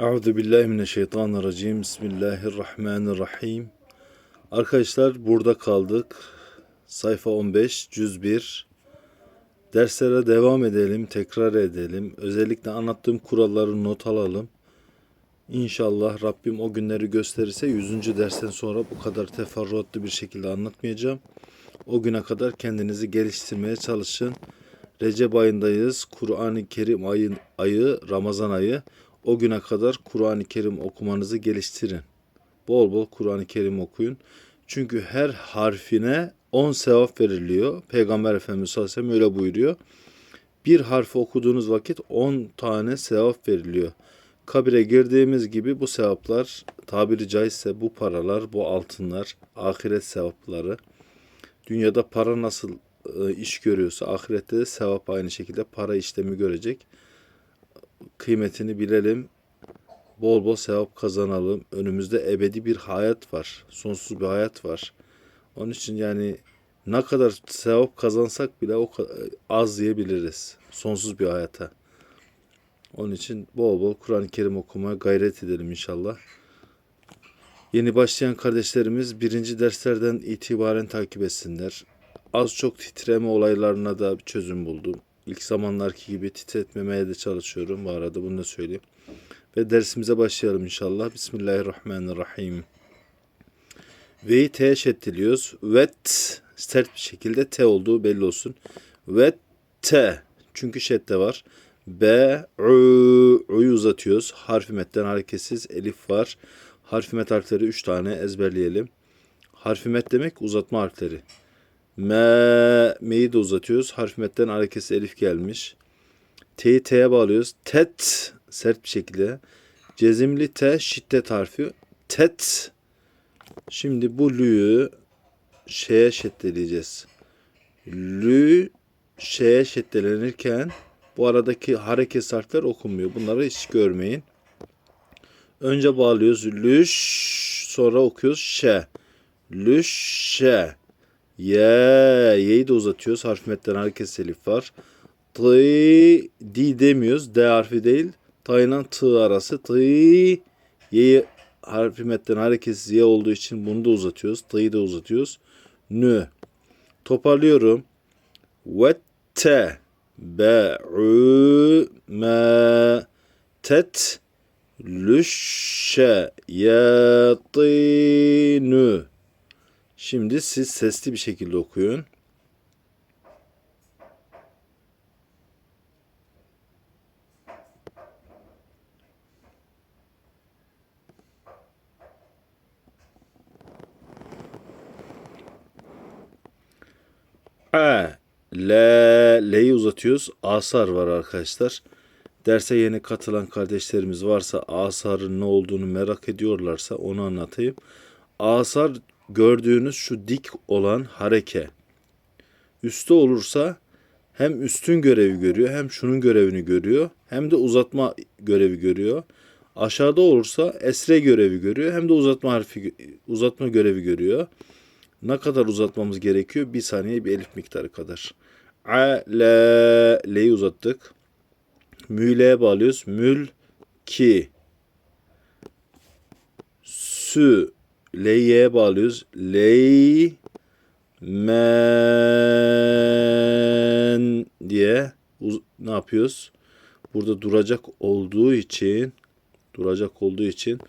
Euzu billahi mineşşeytanirracim. Bismillahirrahmanirrahim. Arkadaşlar burada kaldık. Sayfa 15, cüz 1. Derslere devam edelim, tekrar edelim. Özellikle anlattığım kuralları not alalım. İnşallah Rabbim o günleri gösterirse 100. dersten sonra bu kadar teferruatlı bir şekilde anlatmayacağım. O güne kadar kendinizi geliştirmeye çalışın. Recep ayındayız. Kur'an-ı Kerim ayı, ayı, Ramazan ayı. O güne kadar Kur'an-ı Kerim okumanızı geliştirin. Bol bol Kur'an-ı Kerim okuyun. Çünkü her harfine 10 sevap veriliyor. Peygamber Efendimiz sallallahu aleyhi ve sellem öyle buyuruyor. Bir harfi okuduğunuz vakit 10 tane sevap veriliyor. Kabire girdiğimiz gibi bu sevaplar tabiri caizse bu paralar, bu altınlar, ahiret sevapları. Dünyada para nasıl e, iş görüyorsa ahirette de sevap aynı şekilde para işlemi görecek. Kıymetini bilelim. Bol bol sevap kazanalım. Önümüzde ebedi bir hayat var. Sonsuz bir hayat var. Onun için yani ne kadar sevap kazansak bile o az diyebiliriz. Sonsuz bir hayata. Onun için bol bol Kur'an-ı Kerim okumaya gayret edelim inşallah. Yeni başlayan kardeşlerimiz birinci derslerden itibaren takip etsinler. Az çok titreme olaylarına da bir çözüm buldum. İlk zamanlarki gibi titretmemeye de çalışıyorum bu arada bunu da söyleyeyim. Ve dersimize başlayalım inşallah. Bismillahirrahmanirrahim. V'yi T'ye şeddeliyoruz. Vet sert bir şekilde T olduğu belli olsun. Ve T. Çünkü şedde var. B, Ü, Ü'yü uzatıyoruz. Harfi metten hareketsiz. Elif var. Harfi met harfleri 3 tane ezberleyelim. Harfi met demek uzatma harfleri. Me, me'yi de uzatıyoruz. Harfi metten hareketsiz elif gelmiş. T'yi T'ye bağlıyoruz. Tet sert bir şekilde. Cezimli T şiddet harfi. Tet. Şimdi bu lü'yü şeye şeddeleyeceğiz. Lü şeye şeddelenirken bu aradaki hareket harfler okunmuyor. Bunları hiç görmeyin. Önce bağlıyoruz. Lüş sonra okuyoruz şe. Lüşşe. Ye. Ye'yi de uzatıyoruz. Harf metten hareket elif var. Tı, di demiyoruz. D harfi değil. Ta ile tı arası. Tı, ye'yi harfi metten hareketsiz ye olduğu için bunu da uzatıyoruz. T'yı da uzatıyoruz. Nü. Toparlıyorum. Ve te. Be. Ü. Me. Tet. Lüşşe. Yatînü. Şimdi siz sesli bir şekilde okuyun. E, L, L'yi uzatıyoruz. Asar var arkadaşlar. Derse yeni katılan kardeşlerimiz varsa asarın ne olduğunu merak ediyorlarsa onu anlatayım. Asar gördüğünüz şu dik olan hareke. Üste olursa hem üstün görevi görüyor hem şunun görevini görüyor hem de uzatma görevi görüyor. Aşağıda olursa esre görevi görüyor hem de uzatma harfi uzatma görevi görüyor. Ne kadar uzatmamız gerekiyor? Bir saniye bir elif miktarı kadar. A, le, le'yi uzattık. Mü'leye bağlıyoruz. Mül, ki. Sü, L'ye bağlıyoruz. Ley, men diye ne yapıyoruz? Burada duracak olduğu için duracak olduğu için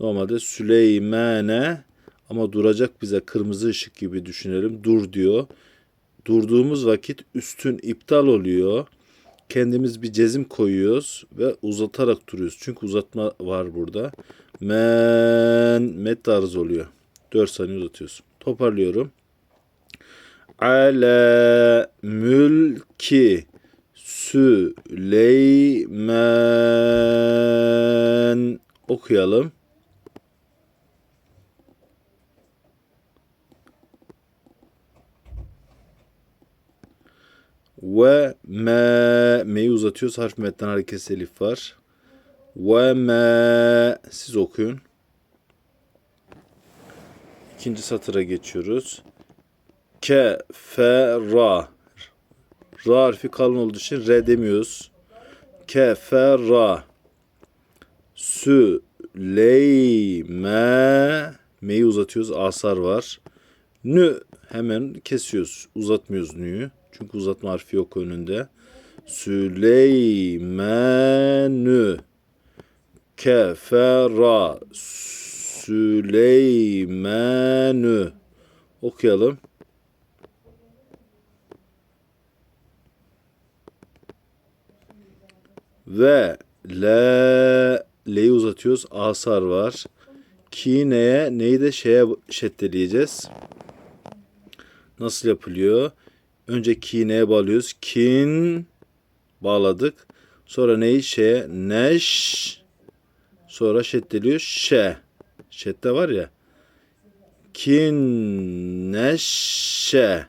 normalde Süleymane ama duracak bize kırmızı ışık gibi düşünelim. Dur diyor. Durduğumuz vakit üstün iptal oluyor. Kendimiz bir cezim koyuyoruz ve uzatarak duruyoruz. Çünkü uzatma var burada. Men met tarzı oluyor. 4 saniye uzatıyoruz. Toparlıyorum. Ale mülki Süleyman okuyalım. Ve me me'yi uzatıyoruz. Harf metten hareketsiz elif var. Ve me siz okuyun. İkinci satıra geçiyoruz. Ke fe ra. Ra harfi kalın olduğu için re demiyoruz. Ke fe ra. Süleyme Me'yi uzatıyoruz. Asar var. Nü hemen kesiyoruz. Uzatmıyoruz nü'yü. Çünkü uzatma harfi yok önünde. Süleymenü kefera Süleymenü okuyalım. Ve le le'yi uzatıyoruz. Asar var. Ki neye? Neyi de şeye şeddeleyeceğiz. Nasıl yapılıyor? Önce ki neye bağlıyoruz? Kin bağladık. Sonra neyi? Şeye neş. Sonra şeddeliyor. Şe. Şedde var ya. Kin neşe.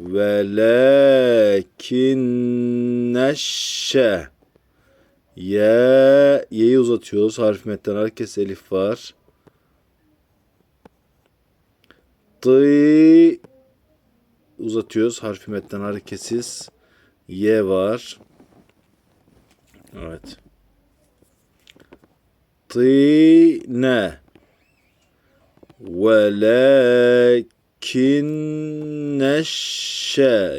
Velakin neşe. Ye, ye'yi uzatıyoruz. Harf metten herkes elif var. Dı uzatıyoruz. Harfi metten hareketsiz. Y var. Evet. Tine. Velakin neşe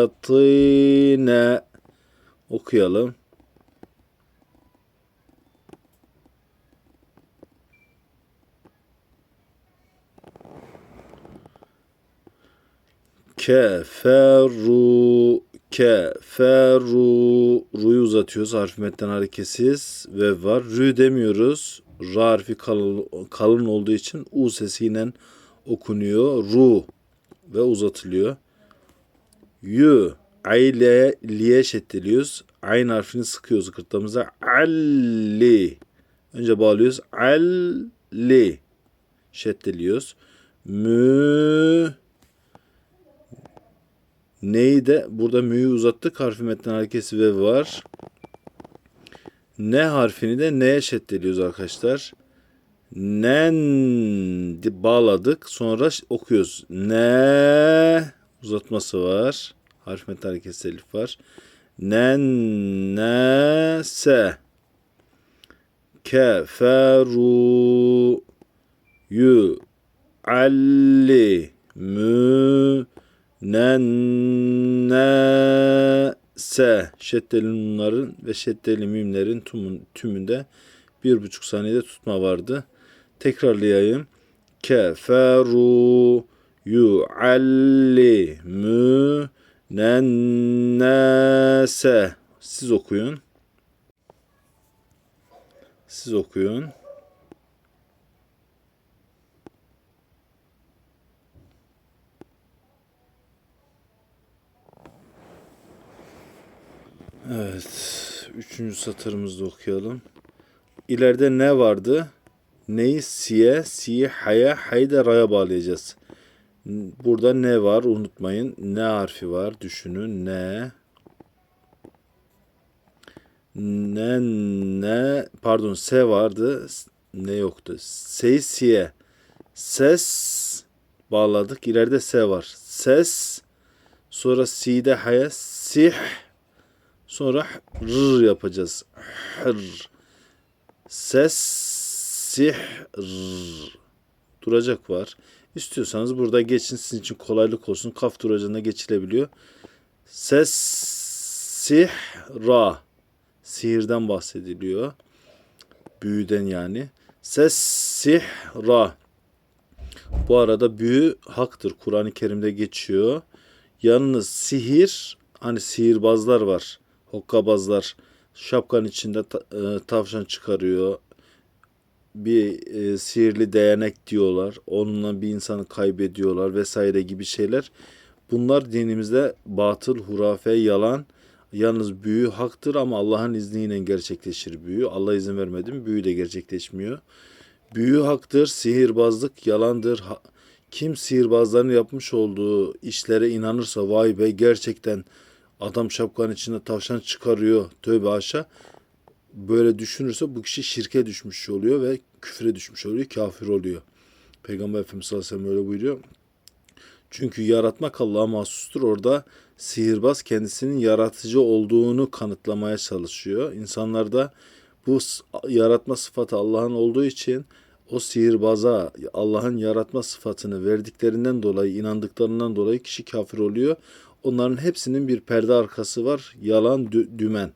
yatine. Okuyalım. Keferu keferu ru'yu uzatıyoruz harf metten hareketsiz ve var. Rü demiyoruz. Ra harfi kalın, kalın olduğu için u sesiyle okunuyor. Ru ve uzatılıyor. Yü ayle liye şeddeliyoruz. Ayn harfini sıkıyoruz gırtlağımıza. Alli. Önce bağlıyoruz. Alli. Şeddeliyoruz. Mü Neyi de burada mü'yü uzattık. Harfi metnin harekesi ve var. Ne harfini de neye şeddeliyoruz arkadaşlar. Nen bağladık. Sonra okuyoruz. Ne uzatması var. Harf metnin harekesi elif var. Nen ne se keferu yu alli mü nennese şeddeli nunların ve şeddeli mimlerin tümün, tümünde bir buçuk saniyede tutma vardı. Tekrarlayayım. Keferu yuallimü nennese Siz okuyun. Siz okuyun. Evet. Üçüncü satırımızda okuyalım. İleride ne vardı? Neyi siye, siye haya, hayı da raya bağlayacağız. Burada ne var unutmayın. Ne harfi var düşünün. Ne. Ne ne pardon se vardı. Ne yoktu. Se siye. Ses bağladık. İleride se var. Ses sonra si'de haya sih Sonra r yapacağız. Hır. Ses sihr. Duracak var. İstiyorsanız burada geçin sizin için kolaylık olsun. Kaf duracağına geçilebiliyor. Ses sihra. Sihirden bahsediliyor. Büyüden yani. Ses sihra. Bu arada büyü haktır. Kur'an-ı Kerim'de geçiyor. Yalnız sihir hani sihirbazlar var hokkabazlar şapkanın içinde e, tavşan çıkarıyor. Bir e, sihirli değnek diyorlar. Onunla bir insanı kaybediyorlar vesaire gibi şeyler. Bunlar dinimizde batıl, hurafe, yalan. Yalnız büyü haktır ama Allah'ın izniyle gerçekleşir büyü. Allah izin vermedi mi büyü de gerçekleşmiyor. Büyü haktır, sihirbazlık yalandır. Kim sihirbazların yapmış olduğu işlere inanırsa vay be gerçekten Adam şapkanın içinde tavşan çıkarıyor. Tövbe aşağı. Böyle düşünürse bu kişi şirke düşmüş oluyor ve küfre düşmüş oluyor. Kafir oluyor. Peygamber Efendimiz sallallahu aleyhi ve sellem öyle buyuruyor. Çünkü yaratmak Allah'a mahsustur. Orada sihirbaz kendisinin yaratıcı olduğunu kanıtlamaya çalışıyor. İnsanlarda bu s- yaratma sıfatı Allah'ın olduğu için o sihirbaza Allah'ın yaratma sıfatını verdiklerinden dolayı, inandıklarından dolayı kişi kafir oluyor. Onların hepsinin bir perde arkası var. Yalan, dü- dümen.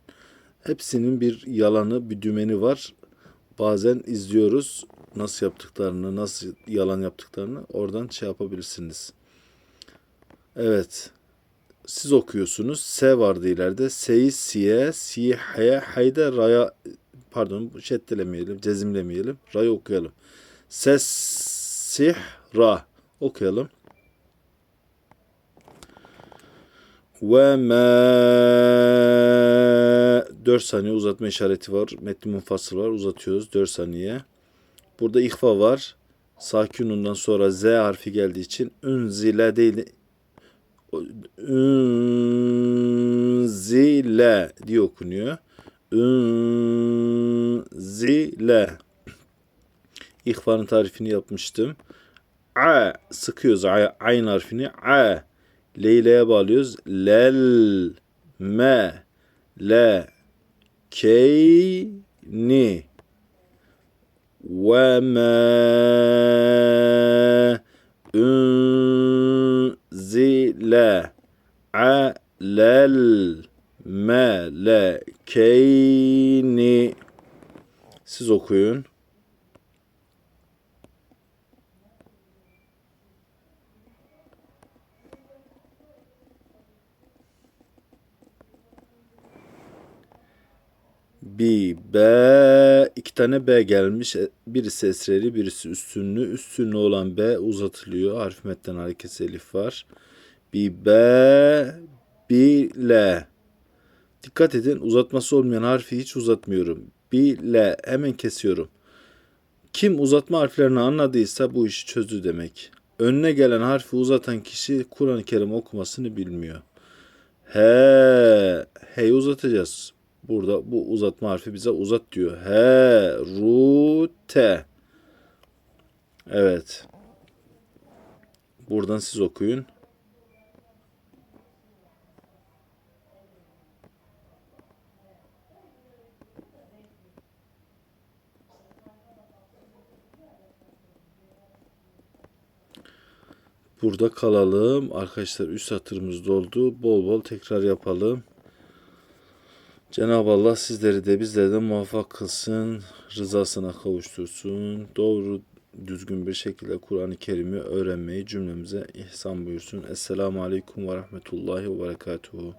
Hepsinin bir yalanı, bir dümeni var. Bazen izliyoruz nasıl yaptıklarını, nasıl yalan yaptıklarını. Oradan şey yapabilirsiniz. Evet. Siz okuyorsunuz. S vardı ileride. Se'yi siye, siye, heye, hayde, raya pardon şeddelemeyelim, cezimlemeyelim. Ra'yı okuyalım. Ses, sih, ra. Okuyalım. Ve me 4 saniye uzatma işareti var. Metni munfasıl var. Uzatıyoruz 4 saniye. Burada ihfa var. Sakinundan sonra Z harfi geldiği için ünzile değil Ünzile diye okunuyor. Ünzile. İhvanın tarifini yapmıştım. A sıkıyoruz a, ayn harfini. A. Leyla'ya bağlıyoruz. Lel. Me. Le. Keyni. Ve me. Unzile. Alel. Melekeyni. Siz okuyun. Bi, B, iki tane B gelmiş. E, Birisi esreli, birisi üstünlü. Üstünlü olan B uzatılıyor. Harf metten harekesi elif var. Bi, B, bi, L. Dikkat edin uzatması olmayan harfi hiç uzatmıyorum. Bi, L. Hemen kesiyorum. Kim uzatma harflerini anladıysa bu işi çözdü demek. Önüne gelen harfi uzatan kişi Kur'an-ı Kerim okumasını bilmiyor. He, he'yi uzatacağız. Burada bu uzatma harfi bize uzat diyor. He, ru, te. Evet. Buradan siz okuyun. Burada kalalım. Arkadaşlar üst satırımız doldu. Bol bol tekrar yapalım. Cenab-ı Allah sizleri de bizleri de muvaffak kılsın, rızasına kavuştursun, doğru düzgün bir şekilde Kur'an-ı Kerim'i öğrenmeyi cümlemize ihsan buyursun. Esselamu Aleyküm ve Rahmetullahi ve Berekatuhu.